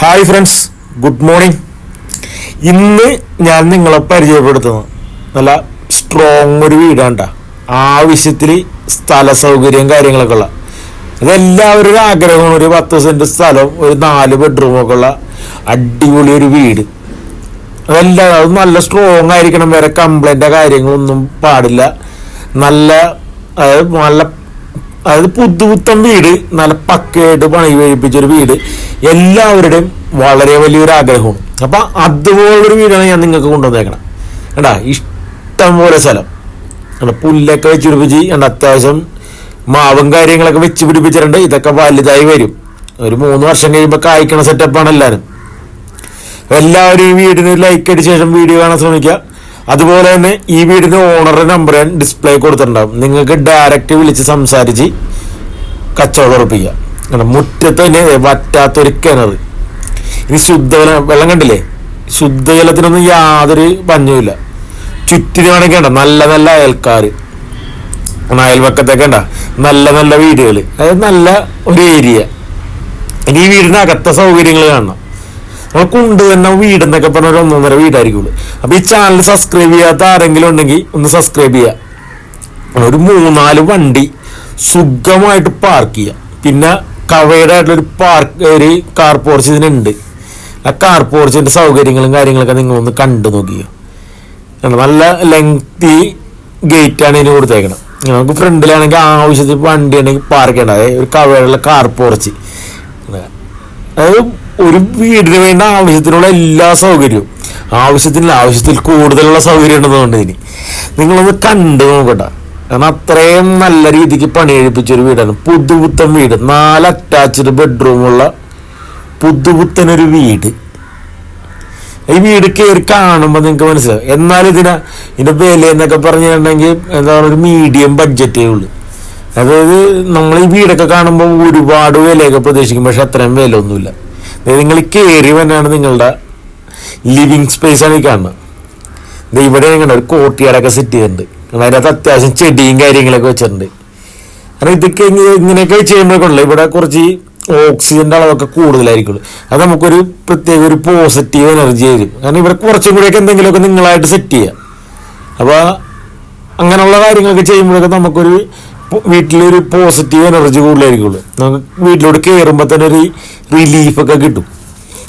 Hi friends good morning ഇന്ന് ഞാൻ നിങ്ങളെ പരിചയപ്പെടുത്തുന്നത് നല്ല സ്ട്രോങ് ഒരു വീടാണ്ട ആവശ്യത്തിൽ സ്ഥല സൗകര്യം കാര്യങ്ങളൊക്കെ ഉള്ള. അതെല്ലാവരും ഒരു ആഗ്രഹമാണ് ഒരു പത്ത് സെന്റ് സ്ഥലം ഒരു നാല് ബെഡ്റൂമൊക്കെ ഉള്ള അടിപൊളി ഒരു വീട്. അതെല്ലാം അത് നല്ല സ്ട്രോങ് ആയിരിക്കണം. വേറെ കംപ്ലൈന്റോ കാര്യങ്ങളൊന്നും പാടില്ല. നല്ല നല്ല അതായത് പുതുപുത്തൻ വീട് നല്ല പക്കയായിട്ട് പണി കഴിപ്പിച്ചൊരു വീട്. എല്ലാവരുടെയും വളരെ വലിയൊരു ആഗ്രഹവും അപ്പൊ അതുപോലൊരു വീടാണ് ഞാൻ നിങ്ങൾക്ക് കൊണ്ടുവന്നേക്കണം. കണ്ടാ ഇഷ്ടം പോലെ സ്ഥലം. പുല്ലൊക്കെ വെച്ച് പിടിപ്പിച്ച് കണ്ട അത്യാവശ്യം മാവും കാര്യങ്ങളൊക്കെ വെച്ച് പിടിപ്പിച്ചിട്ടുണ്ട്. ഇതൊക്കെ വലുതായി വരും. ഒരു മൂന്ന് വർഷം കഴിയുമ്പോൾ കായ്ക്കണ സെറ്റപ്പാണ് എല്ലാവരും എല്ലാവരും ഈ വീടിന് ലൈക്ക് അടിച്ച ശേഷം വീഡിയോ കാണാൻ ശ്രമിക്കുക. അതുപോലെ തന്നെ ഈ വീടിന് ഓണറുടെ നമ്പർ ഞാൻ ഡിസ്പ്ലേ കൊടുത്തിട്ടുണ്ടാവും. നിങ്ങൾക്ക് ഡയറക്റ്റ് വിളിച്ച് സംസാരിച്ച് കച്ചവടം ഉറപ്പിക്കുക. കാരണം മുറ്റത്ത് തന്നെ വറ്റാത്തൊരു കിണർ ഇനി ശുദ്ധജലം വെള്ളം കണ്ടില്ലേ? ശുദ്ധജലത്തിനൊന്നും യാതൊരു പഞ്ഞുമില്ല. ചുറ്റിന് വേണമെങ്കിൽ കണ്ട? നല്ല നല്ല അയൽക്കാർ. അയൽവക്കത്തൊക്കെ ഉണ്ട നല്ല നല്ല വീടുകൾ. അതായത് നല്ല ഒരു ഏരിയ ഇനി ഈ വീടിനകത്തെ സൗകര്യങ്ങൾ കാണണം. നമ്മൾ കൊണ്ടുവന്ന വീടെന്നൊക്കെ പറഞ്ഞ ഒരു ഒന്നൊന്നര വീടായിരിക്കുള്ളൂ അപ്പൊ ഈ ചാനൽ സബ്സ്ക്രൈബ് ചെയ്യാത്ത ആരെങ്കിലും ഉണ്ടെങ്കിൽ ഒന്ന് സബ്സ്ക്രൈബ് ചെയ്യുക ഒരു മൂന്നാൽ വണ്ടി സുഖമായിട്ട് പാർക്ക് ചെയ്യുക പിന്നെ കവേഡ് ആയിട്ടുള്ള ഒരു പാർക്ക് ഒരു കാർ പോർച്ച് ഇതിനുണ്ട്. ആ കാർ പോർച്ചിന്റെ സൗകര്യങ്ങളും കാര്യങ്ങളൊക്കെ നിങ്ങൾ ഒന്ന് കണ്ടു നോക്കിയോ നല്ല ലെങ്തി ഗേറ്റ് ആണ് ഇതിന് കൊടുത്തേക്കണം. നമുക്ക് ഫ്രണ്ടിലാണെങ്കിൽ ആവശ്യത്തിൽ വണ്ടി ഉണ്ടെങ്കിൽ പാർക്ക് ചെയ്യണ്ട ഒരു കവേഡുള്ള കാർ പോർച്ച് അതായത് ഒരു വീടിന് വേണ്ട ആവശ്യത്തിനുള്ള എല്ലാ സൗകര്യവും. ആവശ്യത്തിന് ആവശ്യത്തിൽ കൂടുതലുള്ള സൗകര്യം ഉണ്ടെന്നുകൊണ്ട് ഇനി. നിങ്ങളൊന്ന് കണ്ടു നോക്കട്ടെ. കാരണം അത്രയും നല്ല രീതിക്ക് പണി കഴിപ്പിച്ച ഒരു വീടാണ്. പുതുപുത്തൻ വീട്. നാല് അറ്റാച്ച്ഡ് ബെഡ്റൂമുള്ള പുതുപുത്തനൊരു വീട്. ഈ വീട് കയറി കാണുമ്പോൾ നിങ്ങൾക്ക് മനസ്സിലാവും. എന്നാൽ ഇതിന് ഇതിന്റെ വില എന്നൊക്കെ പറഞ്ഞിട്ടുണ്ടെങ്കിൽ എന്താ പറയുക ഒരു മീഡിയം ബഡ്ജറ്റേ ഉള്ളൂ. അതായത് നമ്മൾ ഈ വീടൊക്കെ കാണുമ്പോൾ ഒരുപാട് വിലയൊക്കെ പ്രതീക്ഷിക്കും. പക്ഷെ അത്രയും വില ഒന്നുമില്ല നിങ്ങൾ കയറി വന്നാണ് നിങ്ങളുടെ ലിവിങ് സ്പേസ് ആണ് ഈ കാണുന്നത്. ദേ ഇവിടെ നിങ്ങളുടെ ഒരു കോട്ടിയാടൊക്കെ സെറ്റ് ചെയ്തിട്ടുണ്ട്. അതിനകത്ത് അത്യാവശ്യം ചെടിയും കാര്യങ്ങളൊക്കെ വെച്ചിട്ടുണ്ട്. കാരണം ഇതൊക്കെ ഇങ്ങ- ഇങ്ങനെയൊക്കെ ചെയ്യുമ്പോഴേക്കുള്ള ഇവിടെ കുറച്ച് ഓക്സിജന്റെ അളവൊക്കെ കൂടുതലായിരിക്കുള്ളൂ. അത് നമുക്കൊരു പ്രത്യേക ഒരു പോസിറ്റീവ് എനർജി ആയിരിക്കും. കാരണം ഇവിടെ കുറച്ചും കൂടിയൊക്കെ എന്തെങ്കിലുമൊക്കെ നിങ്ങളായിട്ട് സെറ്റ് ചെയ്യാം. അപ്പോൾ അങ്ങനെയുള്ള കാര്യങ്ങളൊക്കെ ചെയ്യുമ്പോഴൊക്കെ നമുക്കൊരു വീട്ടിലൊരു പോസിറ്റീവ് എനർജി കൂടുതലായിരിക്കുള്ളൂ. നമുക്ക് വീട്ടിലോട്ട് കയറുമ്പോൾ തന്നെ ഒരു റിലീഫൊക്കെ കിട്ടും.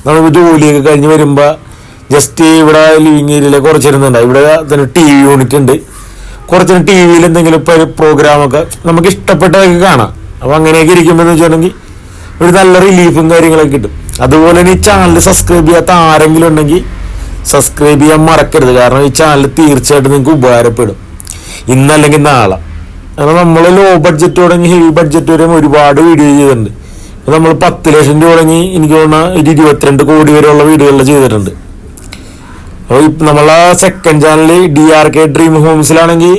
നമുക്ക് ജോലിയൊക്കെ കഴിഞ്ഞ് വരുമ്പോൾ ജസ്റ്റ് ഇവിടെ ലിവിങ് ഏരിയയിൽ കുറച്ചിരുന്നുണ്ട് ഇവിടെ തന്നെ ടി വി യൂണിറ്റ് ഉണ്ട്. കുറച്ച് ടി വിയിൽ എന്തെങ്കിലും ഇപ്പോൾ പ്രോഗ്രാമൊക്കെ നമുക്ക് ഇഷ്ടപ്പെട്ടതൊക്കെ കാണാം. അപ്പോൾ അങ്ങനെയൊക്കെ ഇരിക്കുമ്പോൾ എന്ന് വെച്ചിട്ടുണ്ടെങ്കിൽ ഒരു നല്ല റിലീഫും കാര്യങ്ങളൊക്കെ കിട്ടും. അതുപോലെ തന്നെ ഈ ചാനൽ സബ്സ്ക്രൈബ് ചെയ്യാത്ത ആരെങ്കിലും ഉണ്ടെങ്കിൽ സബ്സ്ക്രൈബ് ചെയ്യാൻ മറക്കരുത്. കാരണം ഈ ചാനൽ തീർച്ചയായിട്ടും നിങ്ങൾക്ക് ഉപകാരപ്പെടും. ഇന്നല്ലെങ്കിൽ നാളെ. കാരണം നമ്മൾ ലോ ബഡ്ജറ്റ് തുടങ്ങി ഹെവി ബഡ്ജറ്റ് വരെ ഒരുപാട് വീഡിയോ ചെയ്തിട്ടുണ്ട്. നമ്മൾ പത്ത് ലക്ഷം രൂപ തുടങ്ങി എനിക്ക് തോന്നുന്ന ഒരു ഇരുപത്തിരണ്ട് കോടി വരെയുള്ള വീഡിയോകൾ ചെയ്തിട്ടുണ്ട്. അപ്പോൾ നമ്മളെ second channel D R K dream ഹോംസിലാണെങ്കിൽ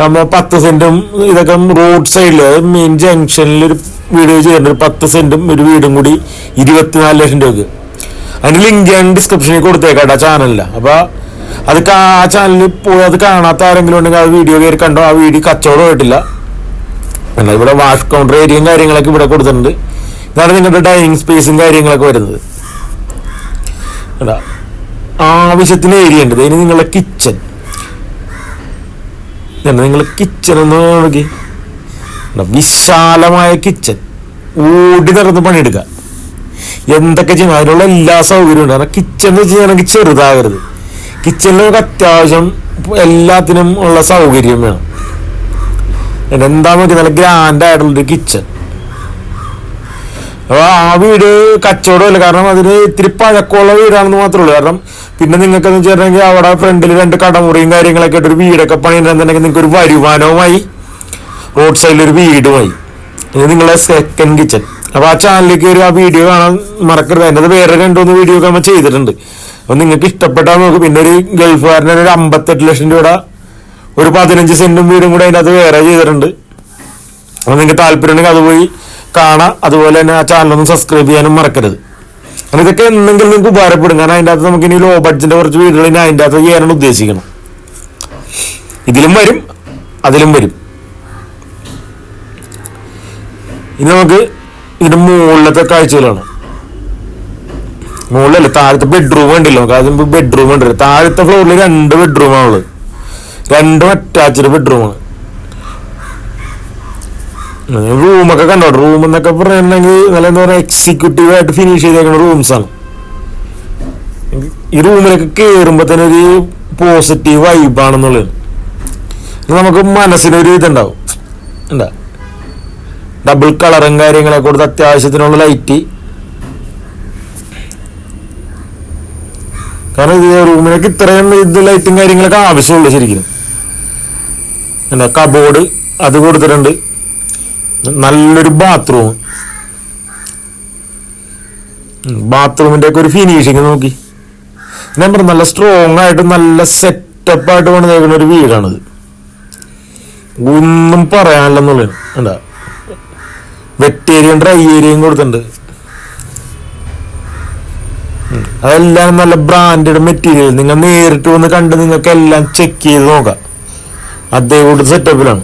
നമ്മൾ പത്ത് സെന്റും ഇതൊക്കെ റോഡ് സൈഡിൽ മെയിൻ ജംഗ്ഷനിൽ ഒരു വീഡിയോ ചെയ്തിട്ടുണ്ട്. പത്ത് സെന്റും ഒരു വീടും കൂടി ഇരുപത്തിനാല് ലക്ഷം രൂപക്ക്. അതിന്റെ ലിങ്ക് ഞാൻ ഡിസ്ക്രിപ്ഷനിൽ കൊടുത്തേക്കാട്ടോ ചാനലിൽ അപ്പൊ അത് ആ ചാനലിൽ പോയി അത് കാണാത്ത ആരെങ്കിലും ഉണ്ടെങ്കിൽ ആ വീഡിയോ കയറി കണ്ടോ? ആ വീഡിയോ കച്ചവടമായിട്ടില്ല പിന്നെ ഇവിടെ വാഷ് കൗണ്ടർ ഏരിയയും കാര്യങ്ങളൊക്കെ ഇവിടെ കൊടുത്തിട്ടുണ്ട്. ഇതാണ് നിങ്ങളുടെ ഡൈനിങ് സ്പേസും കാര്യങ്ങളൊക്കെ വരുന്നത്? ആവശ്യത്തിന് ഏരിയ ഉണ്ട്. ഇനി നിങ്ങളുടെ കിച്ചൺ നിങ്ങൾ കിച്ചൺ ഒന്ന് നോക്കി? വിശാലമായ കിച്ചൺ ഓടി നടന്ന് പണിയെടുക്കുക. എന്തൊക്കെ ചെയ്യണം? അതിനുള്ള എല്ലാ സൗകര്യവും ഉണ്ട്. കാരണം കിച്ചൺ എന്ന് വെച്ച് കഴിഞ്ഞാൽ ചെറുതാകരുത്. കിച്ചണിൽ നമുക്ക് അത്യാവശ്യം എല്ലാത്തിനും ഉള്ള സൗകര്യം വേണം. എന്താ നോക്കി നല്ല ഗ്രാൻഡ് ആയിട്ടുള്ളൊരു കിച്ചൺ അപ്പൊ ആ വീട് കച്ചവടമല്ല. കാരണം അതിന് ഇത്തിരി പഴക്കമുള്ള വീടാണെന്ന് മാത്രമേ ഉള്ളൂ. കാരണം പിന്നെ നിങ്ങൾക്ക് എന്ന് വെച്ചിട്ടുണ്ടെങ്കിൽ അവിടെ ഫ്രണ്ടിൽ രണ്ട് കടമുറിയും കാര്യങ്ങളൊക്കെ ആയിട്ട് ഒരു വീടൊക്കെ പണിയുന്നുണ്ടെങ്കിൽ നിങ്ങൾക്ക് ഒരു വരുമാനവുമായി റോഡ് സൈഡിൽ ഒരു വീടുമായി. ഇത് നിങ്ങളുടെ സെക്കൻഡ് കിച്ചൺ അപ്പൊ ആ ചാനലിലേക്ക് ഒരു ആ വീഡിയോ കാണാൻ മറക്കരുത്. അതിന്റെ വേറെ രണ്ടുമൂന്ന് വീഡിയോ ഒക്കെ നമ്മൾ ചെയ്തിട്ടുണ്ട്. അപ്പൊ നിങ്ങൾക്ക് ഇഷ്ടപ്പെട്ടാൽ നോക്ക്. പിന്നെ ഒരു ഗൾഫുകാരന്റെ ഒരു അമ്പത്തെട്ട് ലക്ഷം രൂപ ഒരു പതിനഞ്ച് സെന്റും വീടും കൂടെ അതിന്റെ അത് വേറെ ചെയ്തിട്ടുണ്ട്. അപ്പൊ നിങ്ങൾക്ക് താല്പര്യമുണ്ടെങ്കിൽ അത് പോയി കാണാം. അതുപോലെ തന്നെ ആ ചാനലൊന്ന് സബ്സ്ക്രൈബ് ചെയ്യാനും മറക്കരുത്. കാരണം ഇതൊക്കെ എന്തെങ്കിലും നിങ്ങൾക്ക് ഉപകാരപ്പെടും. കാരണം അതിന്റെ അകത്ത് നമുക്ക് ഇനി ലോ ബഡ്ജറ്റിന്റെ കുറച്ച് വീടുകൾ ഇനി അതിന്റെ അകത്ത് ചെയ്യാനാണ് ഉദ്ദേശിക്കണം ഇതിലും വരും അതിലും വരും. ഇനി നമുക്ക് ഇതിന്റെ മുകളിലത്തെ കാഴ്ചകളാണ്. മുകളിലല്ല? താഴത്തെ ബെഡ്റൂം ഉണ്ടല്ലോ നമുക്ക്? ആദ്യം ബെഡ്റൂം ഉണ്ടല്ലോ താഴത്തെ ഫ്ലോറിൽ രണ്ട് ബെഡ്റൂമാണുള്ളത് രണ്ടും അറ്റാച്ച്ഡ് ബെഡ്റൂമാണ് റൂമൊക്കെ കണ്ടോ? റൂം എന്നൊക്കെ പറയുന്നെങ്കിൽ നല്ല എന്താ പറയുക എക്സിക്യൂട്ടീവ് ആയിട്ട് ഫിനിഷ് ചെയ്തേക്കുന്ന റൂംസ് ആണ്. ഈ റൂമിലൊക്കെ കയറുമ്പോൾ തന്നെ ഒരു പോസിറ്റീവ് വൈബാണെന്നുള്ളത് നമുക്ക് മനസ്സിനൊരു ഇതുണ്ടാവും. ഉണ്ടാ ഡബിൾ കളറും കാര്യങ്ങളെ കൊടുത്ത് അത്യാവശ്യത്തിനുള്ള ലൈറ്റ് കാരണം ഇത് റൂമിലേക്ക് ഇത്രയും ഇത് ലൈറ്റും കാര്യങ്ങളൊക്കെ ആവശ്യമുള്ളൂ ശരിക്കും. എന്താ കബോർഡ് അത് കൊടുത്തിട്ടുണ്ട്. നല്ലൊരു ബാത്റൂം ബാത്റൂമിന്റെ ഒക്കെ ഒരു ഫിനിഷിങ് നോക്കി. ഞാൻ പറഞ്ഞു നല്ല സ്ട്രോങ് ആയിട്ട് നല്ല സെറ്റപ്പായിട്ട് പണിതേക്കുന്ന ഒരു വീടാണിത്. ഒന്നും പറയാനില്ലെന്നുള്ളത് എന്താ വെട്ടേരിയും ഡ്രൈ ഏരിയയും കൊടുത്തിട്ടുണ്ട്. അതെല്ലാം നല്ല ബ്രാൻഡഡ് മെറ്റീരിയൽ നിങ്ങൾ നേരിട്ട് വന്ന് കണ്ട് നിങ്ങൾക്ക് എല്ലാം ചെക്ക് ചെയ്ത് നോക്കാം. അതേകൂട്ട് സെറ്റപ്പിലാണ്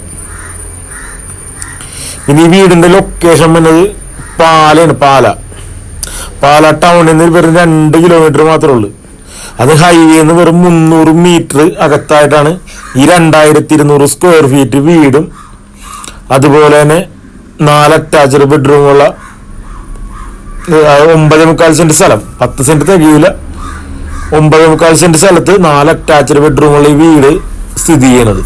ഇനി വീടിന്റെ ലൊക്കേഷൻ വന്നത് പാലയാണ് പാല. പാല ടൗണിൽ നിന്ന് വെറും രണ്ട് കിലോമീറ്റർ മാത്രമേ ഉള്ളൂ. അത് ഹൈവേ നിന്ന് വെറും മുന്നൂറ് മീറ്റർ അകത്തായിട്ടാണ് ഈ രണ്ടായിരത്തി ഇരുന്നൂറ് സ്ക്വയർ ഫീറ്റ് വീടും. അതുപോലെ തന്നെ നാല് അറ്റാച്ച്ഡ് ബെഡ്റൂമുള്ള ഒമ്പത് മുക്കാൽ സെന്റ് സ്ഥലം. പത്ത് സെന്റ് തികയില്ല ഒമ്പത് മുക്കാൽ സെന്റ് സ്ഥലത്ത് നാല് അറ്റാച്ച്ഡ് ബെഡ്റൂമുള്ള ഈ വീട് സ്ഥിതി ചെയ്യുന്നത്.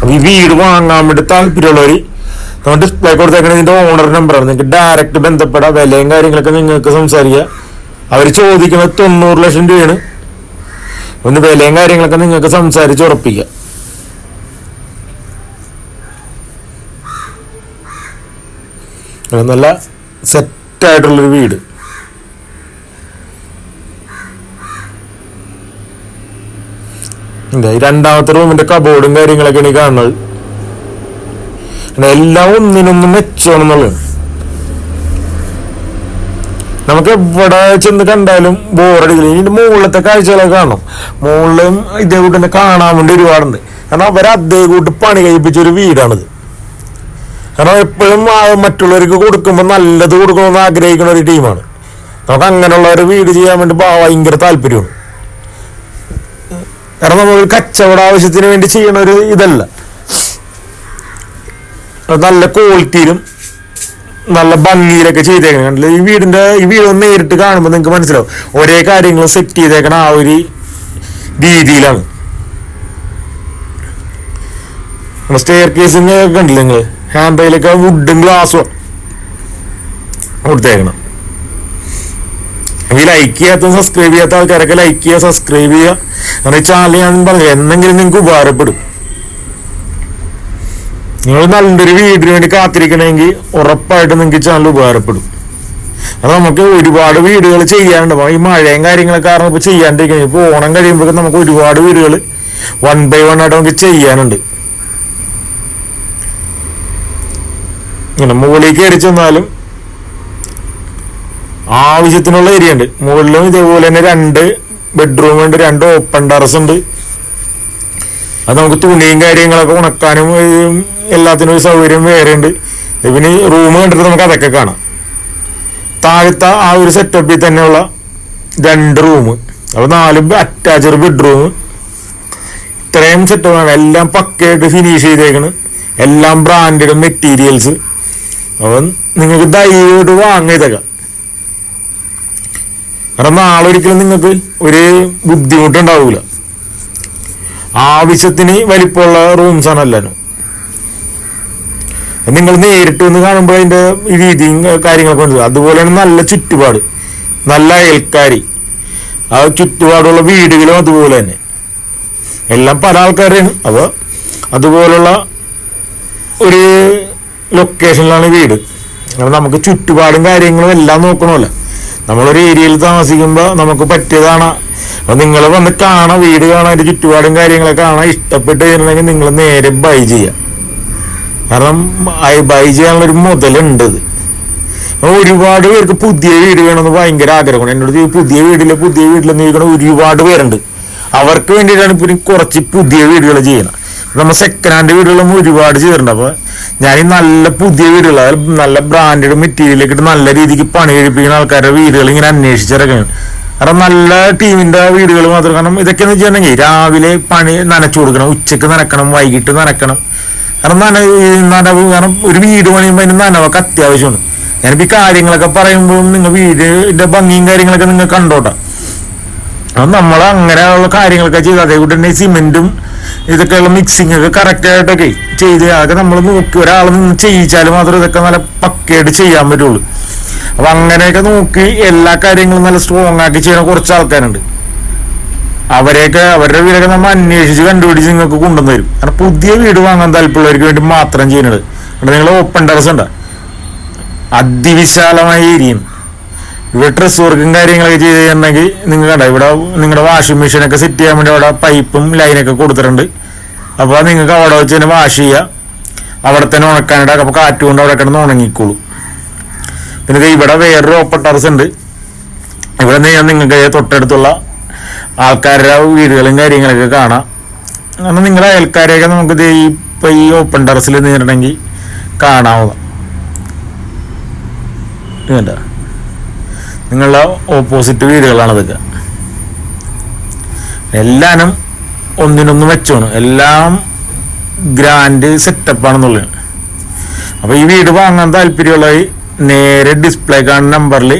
അപ്പൊ ഈ വീട് വാങ്ങാൻ വേണ്ടി താല്പര്യമുള്ളവർ നമ്മൾ ഡിസ്പ്ലേ കൊടുത്തേക്കണ ഇതിന്റെ ഓണർ നമ്പറാണ് നിങ്ങൾക്ക് ഡയറക്റ്റ് ബന്ധപ്പെടാം. വിലയും കാര്യങ്ങളൊക്കെ നിങ്ങൾക്ക് സംസാരിക്കുക അവർ ചോദിക്കുന്നത് തൊണ്ണൂറ് ലക്ഷം രൂപയാണ്. ഒന്ന് വിലയും കാര്യങ്ങളൊക്കെ നിങ്ങൾക്ക് സംസാരിച്ച് ഉറപ്പിക്കുക നല്ല സെറ്റായിട്ടുള്ളൊരു വീട്. രണ്ടാമത്തെ റൂമിന്റെ കബോർഡും കാര്യങ്ങളൊക്കെയാണ് ഈ കാണുന്നത്. എല്ലാം ഒന്നിനൊന്നും മെച്ചമാണെന്നുള്ളത് നമുക്ക് എവിടെ ചെന്ന് കണ്ടാലും ബോറടിക്കില്ല ഇനി മുകളിലത്തെ കാഴ്ചകളൊക്കെ കാണണം. മുകളിലും ഇതേ കൂട്ട് തന്നെ കാണാൻ വേണ്ടി ഒരുപാടുണ്ട്. കാരണം അവർ അതേ കൂട്ട് പണി കഴിപ്പിച്ച ഒരു വീടാണിത്. കാരണം എപ്പോഴും മറ്റുള്ളവർക്ക് കൊടുക്കുമ്പോൾ നല്ലത് കൊടുക്കണമെന്ന് ആഗ്രഹിക്കുന്ന ഒരു ടീമാണ്. നമുക്ക് അങ്ങനെയുള്ള ഒരു വീട് ചെയ്യാൻ വേണ്ടി ഭയങ്കര താല്പര്യമാണ്. കാരണം നമ്മൾ കച്ചവട ആവശ്യത്തിന് വേണ്ടി ചെയ്യണ ഒരു ഇതല്ല. നല്ല ക്വാളിറ്റിയിലും നല്ല ഭംഗിയിലൊക്കെ ചെയ്തേക്കണം? ഈ വീടിന്റെ ഈ വീട് നേരിട്ട് കാണുമ്പോൾ നിങ്ങൾക്ക് മനസ്സിലാവും. ഒരേ കാര്യങ്ങൾ സെറ്റ് ചെയ്തേക്കണ ആ ഒരു രീതിയിലാണ്. സ്റ്റെയർ കേസിങ് കണ്ടില്ല നിങ്ങൾ ഹാൻഡ് റെയിലൊക്കെ വുഡും ഗ്ലാസും കൊടുത്തേക്കണം. ഈ ലൈക്ക് ചെയ്യാത്ത സബ്സ്ക്രൈബ് ചെയ്യാത്ത ആൾക്കാരൊക്കെ ലൈക്ക് ചെയ്യുക സബ്സ്ക്രൈബ് ചെയ്യുക. അങ്ങനെ ചാനൽ ഞാൻ പറഞ്ഞു എന്നെങ്കിലും നിങ്ങൾക്ക് ഉപകാരപ്പെടും. നിങ്ങൾ നല്ലൊരു വീടിന് വേണ്ടി കാത്തിരിക്കണമെങ്കിൽ ഉറപ്പായിട്ട് നിങ്ങൾക്ക് ചാനൽ ഉപകാരപ്പെടും. അത് നമുക്ക് ഒരുപാട് വീടുകൾ ചെയ്യാനുണ്ട്. ഈ മഴയും കാര്യങ്ങളൊക്കെ കാരണം ഇപ്പൊ ചെയ്യാണ്ടിരിക്കുന്നത് ഇപ്പൊ ഓണം കഴിയുമ്പോഴൊക്കെ നമുക്ക് ഒരുപാട് വീടുകൾ വൺ ബൈ വൺ ആയിട്ട് നമുക്ക് ചെയ്യാനുണ്ട്. ഇങ്ങനെ മുകളിൽ കയറി ചെന്നാലും ആവശ്യത്തിനുള്ള ഏരിയ ഉണ്ട്. മുകളിലും ഇതേപോലെ തന്നെ രണ്ട് ബെഡ്റൂം ഉണ്ട് രണ്ട് ഓപ്പൺ ടെറസ് ഉണ്ട്. അത് നമുക്ക് തുണിയും കാര്യങ്ങളൊക്കെ ഉണക്കാനും എല്ലാത്തിനും ഒരു സൗകര്യം വേറെ ഉണ്ട്. പിന്നെ റൂം കണ്ടിട്ട് നമുക്ക് അതൊക്കെ കാണാം. താഴത്തെ ആ ഒരു സെറ്റപ്പിൽ തന്നെയുള്ള രണ്ട് റൂം അപ്പൊ നാല് അറ്റാച്ച്ഡ് ബെഡ്റൂം ഇത്രയും സെറ്റപ്പാണ് എല്ലാം പക്കയായിട്ട് ഫിനിഷ് ചെയ്തേക്കണ്. എല്ലാം ബ്രാൻഡഡ് മെറ്റീരിയൽസ് അപ്പം നിങ്ങൾക്ക് ധൈര്യമായിട്ട് വാങ്ങിയതക കാരണം നാളെ ഒരിക്കലും നിങ്ങൾക്ക് ഒരു ബുദ്ധിമുട്ടുണ്ടാവില്ല ആവശ്യത്തിന് വലിപ്പമുള്ള റൂംസാണ് എല്ലാവരും നിങ്ങൾ നേരിട്ട് വന്ന് കാണുമ്പോൾ അതിന്റെ രീതിയും കാര്യങ്ങളൊക്കെ മനസ്സിലാവും. അതുപോലെയാണ് നല്ല ചുറ്റുപാട്. നല്ല അയൽക്കാരി. ആ ചുറ്റുപാടുള്ള വീടുകളും അതുപോലെ തന്നെ. എല്ലാം പല ആൾക്കാരാണ് അപ്പോൾ അതുപോലുള്ള ഒരു ലൊക്കേഷനിലാണ് വീട്. അപ്പോൾ നമുക്ക് ചുറ്റുപാടും കാര്യങ്ങളും എല്ലാം നോക്കണമല്ലോ. നമ്മളൊരു ഏരിയയിൽ താമസിക്കുമ്പോൾ നമുക്ക് പറ്റിയതാണ്. അപ്പോൾ നിങ്ങൾ വന്ന് കാണാം വീട് കാണാൻ അതിന്റെ ചുറ്റുപാടും കാര്യങ്ങളൊക്കെ കാണാൻ ഇഷ്ടപ്പെട്ട് കഴിഞ്ഞിട്ടുണ്ടെങ്കിൽ നിങ്ങൾ നേരെ ബൈ ചെയ്യാം. കാരണം ബൈ ചെയ്യാനുള്ളൊരു മുതലുണ്ട് ഒരുപാട് പേർക്ക് പുതിയ വീട് വേണമെന്ന് ഭയങ്കര ആഗ്രഹമാണ് എന്നോട് പുതിയ വീടില്ല പുതിയ വീട്ടിലെന്ന് ചോദിക്കണ ഒരുപാട് പേരുണ്ട്. അവർക്ക് വേണ്ടിയിട്ടാണ് ഇപ്പം കുറച്ച് പുതിയ വീടുകൾ ചെയ്യണം. നമ്മൾ സെക്കൻഡ് ഹാൻഡ് വീടുകളും ഒരുപാട് ചെയ്തിട്ടുണ്ട്. അപ്പോൾ ഞാൻ ഈ നല്ല പുതിയ വീടുകൾ അതായത് നല്ല ബ്രാൻഡഡ് മെറ്റീരിയലൊക്കെ ഇട്ട് നല്ല രീതിക്ക് പണി കഴിപ്പിക്കുന്ന ആൾക്കാരുടെ വീടുകൾ ഇങ്ങനെ അന്വേഷിച്ചിറങ്ങുകയാണ് കാരണം നല്ല ടീമിന്റെ വീടുകൾ മാത്രം. കാരണം ഇതൊക്കെയെന്ന് വെച്ചിട്ടുണ്ടെങ്കിൽ രാവിലെ പണി നനച്ചു കൊടുക്കണം ഉച്ചയ്ക്ക് നനക്കണം വൈകിട്ട് നനക്കണം. കാരണം നന നനവ് കാരണം ഒരു വീട് പണിയുമ്പോൾ അതിന് നനവൊക്കെ അത്യാവശ്യമാണ്. ഞാനിപ്പോൾ ഈ കാര്യങ്ങളൊക്കെ പറയുമ്പോൾ നിങ്ങൾ വീടിന്റെ ഭംഗിയും കാര്യങ്ങളൊക്കെ നിങ്ങൾ കണ്ടോട്ടെ. അത് നമ്മൾ അങ്ങനെയുള്ള കാര്യങ്ങളൊക്കെ ചെയ്ത് അതേകൂട്ട് തന്നെ സിമെന്റും ഇതൊക്കെയുള്ള മിക്സിംഗ് ഒക്കെ കറക്റ്റ് ആയിട്ടൊക്കെ ചെയ്ത് അതൊക്കെ നമ്മൾ നോക്കി ഒരാൾ നിന്ന് ചെയ്യിച്ചാൽ മാത്രമേ ഇതൊക്കെ നല്ല പക്കയായിട്ട് ചെയ്യാൻ പറ്റുള്ളൂ. അപ്പൊ അങ്ങനെയൊക്കെ നോക്കി എല്ലാ കാര്യങ്ങളും നല്ല സ്ട്രോങ് ആക്കി ചെയ്യുന്ന കുറച്ച് ആൾക്കാരുണ്ട്. അവരെയൊക്കെ അവരുടെ വീടൊക്കെ നമ്മൾ അന്വേഷിച്ച് കണ്ടുപിടിച്ച് നിങ്ങൾക്ക് കൊണ്ടുവന്ന് തരും. കാരണം പുതിയ വീട് വാങ്ങാൻ താല്പര്യമുള്ളവർക്ക് വേണ്ടി മാത്രം ചെയ്യുന്നത്. നിങ്ങൾ ഓപ്പൺ ടെറസ് ഉണ്ട്? അതിവിശാലമായ ഏരിയയും ഇവിടെ ഡ്രസ് വർക്കും കാര്യങ്ങളൊക്കെ ചെയ്ത് കഴിഞ്ഞിട്ടുണ്ടെങ്കിൽ നിങ്ങൾ കണ്ട ഇവിടെ നിങ്ങളുടെ വാഷിംഗ് മെഷീനൊക്കെ സെറ്റ് ചെയ്യാൻ വേണ്ടി അവിടെ പൈപ്പും ലൈനൊക്കെ കൊടുത്തിട്ടുണ്ട്. അപ്പോൾ നിങ്ങൾക്ക് അവിടെ വെച്ച് തന്നെ വാഷ് ചെയ്യുക അവിടെ തന്നെ ഉണക്കാനായിട്ട് അപ്പോൾ കാറ്റ് കൊണ്ട് അവിടെ കിടന്ന് ഉണങ്ങിക്കോളും. പിന്നെ ഇവിടെ വേറൊരു ഓപ്പൺ ടെറസ് ഉണ്ട്. ഇവിടെ നിന്ന് നിങ്ങൾക്ക് തൊട്ടടുത്തുള്ള ആൾക്കാരുടെ വീടുകളും കാര്യങ്ങളൊക്കെ കാണാം. കാരണം നിങ്ങളുടെ അയൽക്കാരെയൊക്കെ നമുക്ക് ഇപ്പൊ ഈ ഓപ്പൺ ടെറസിൽ നിന്നിട്ടുണ്ടെങ്കിൽ കാണാവുന്ന നിങ്ങളുടെ ഓപ്പോസിറ്റ് വീടുകളാണ് ഇതൊക്കെ. എല്ലാനും ഒന്നിനൊന്ന് വെച്ചോണ് എല്ലാം ഗ്രാൻഡ് സെറ്റപ്പാണെന്നുള്ളത് അപ്പോൾ ഈ വീട് വാങ്ങാൻ താല്പര്യമുള്ളത് നേരെ ഡിസ്പ്ലേ കാണുന്ന നമ്പറിൽ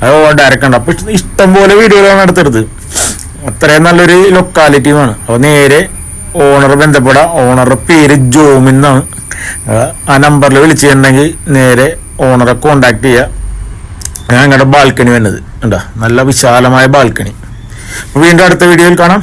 അത് ഡയറക്റ്റ് ഉണ്ട് അപ്പോൾ ഇഷ്ടംപോലെ വീടുകളാണ് അടുത്തടുത്ത് അത്രയും നല്ലൊരു ലൊക്കാലിറ്റിയുമാണ് അപ്പോൾ നേരെ ഓണർ ബന്ധപ്പെടാം ഓണറുടെ പേര് ജോമിൻ എന്നാണ് ആ നമ്പറിൽ വിളിച്ചിട്ടുണ്ടെങ്കിൽ നേരെ ഓണറെ കോണ്ടാക്ട് ചെയ്യുക ഞങ്ങളുടെ ബാൽക്കണി വന്നത് ഉണ്ടോ നല്ല വിശാലമായ ബാൽക്കണി വീണ്ടും അടുത്ത വീഡിയോയിൽ കാണാം.